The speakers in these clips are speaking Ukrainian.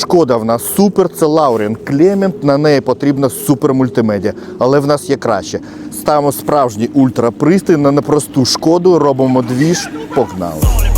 Шкода в нас супер, це Лаурін Клемент, на неї потрібна супер мультимедіа. Але в нас є краще. Ставимо справжній ультрапристрій на непросту шкоду, робимо двіж, погнали.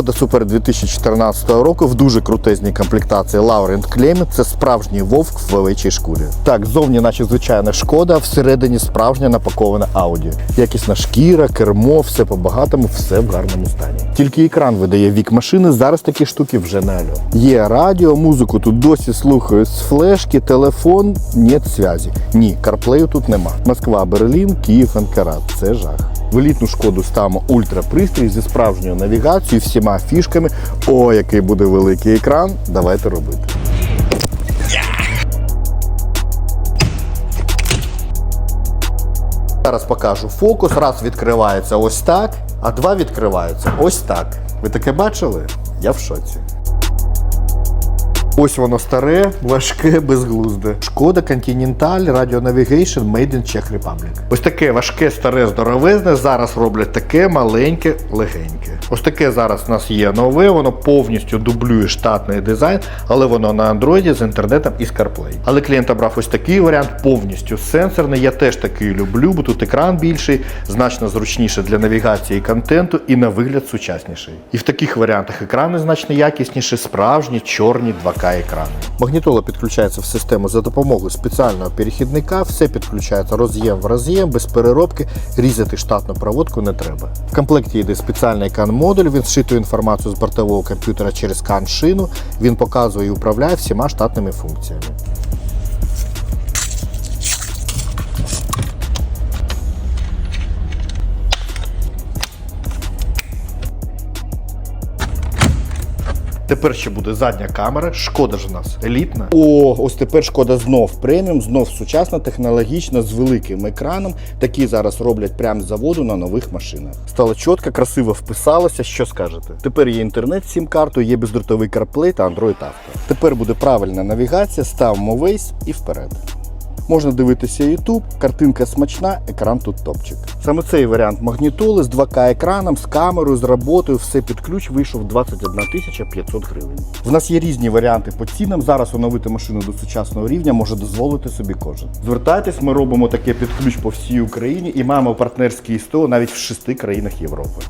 Шкода Супер 2014 року в дуже крутезній комплектації Laurent Клемент. Це справжній вовк в величій шкурі. Так, зовні, наче звичайна шкода, всередині справжня напакована Audi. Якісна шкіра, кермо, все по-багатому, все в гарному стані. Тільки екран видає вік машини. Зараз такі штуки вже не альо. Є радіо, музику тут досі слухають з флешки, телефон, нет зв'язі. Ні, карплею тут нема. Москва, Берлін, Київ, Анкара. Це жах. В елітну шкоду ставимо ультрапристрій зі справжньою навігацією, всіма фішками. О, який буде великий екран. Давайте робити. Зараз покажу фокус. Раз відкривається ось так, а два відкриваються ось так. Ви таке бачили? Я в шоці. Ось воно старе, важке, безглузде. Шкода Continental Radio Navigation Made in Czech Republic. Ось таке важке, старе, здоровезне. Зараз роблять таке маленьке, легеньке. Ось таке зараз у нас є нове, воно повністю дублює штатний дизайн, але воно на андроїді з інтернетом і з CarPlay. Але клієнт обрав ось такий варіант, повністю сенсорний. Я теж такий люблю, бо тут екран більший, значно зручніше для навігації і контенту, і на вигляд сучасніший. І в таких варіантах екрани значно якісніші, справжні чорні 2К екрани. Магнітола підключається в систему за допомогою спеціального перехідника, все підключається роз'єм в роз'єм, без переробки, різати штатну проводку не треба. В комплекті йде спеціальний CAN-модуль, він зшитує інформацію з бортового комп'ютера через CAN-шину, він показує і управляє всіма штатними функціями. Тепер ще буде задня камера. Шкода ж у нас елітна. О, ось тепер шкода знов преміум, знов сучасна, технологічна, з великим екраном. Такі зараз роблять прямо з заводу на нових машинах. Стало чітко, красиво вписалося. Що скажете? Тепер є інтернет з сім-картою, є бездротовий CarPlay та Android Auto. Тепер буде правильна навігація, ставимо Waze і вперед. Можна дивитися YouTube, картинка смачна, екран тут топчик. Саме цей варіант магнітоли з 2К екраном, з камерою, з роботою, все під ключ вийшов 21 тисяча 500 гривень. В нас є різні варіанти по цінам. Зараз оновити машину до сучасного рівня може дозволити собі кожен. Звертайтесь, ми робимо таке під ключ по всій Україні і маємо партнерські СТО навіть в шести країнах Європи.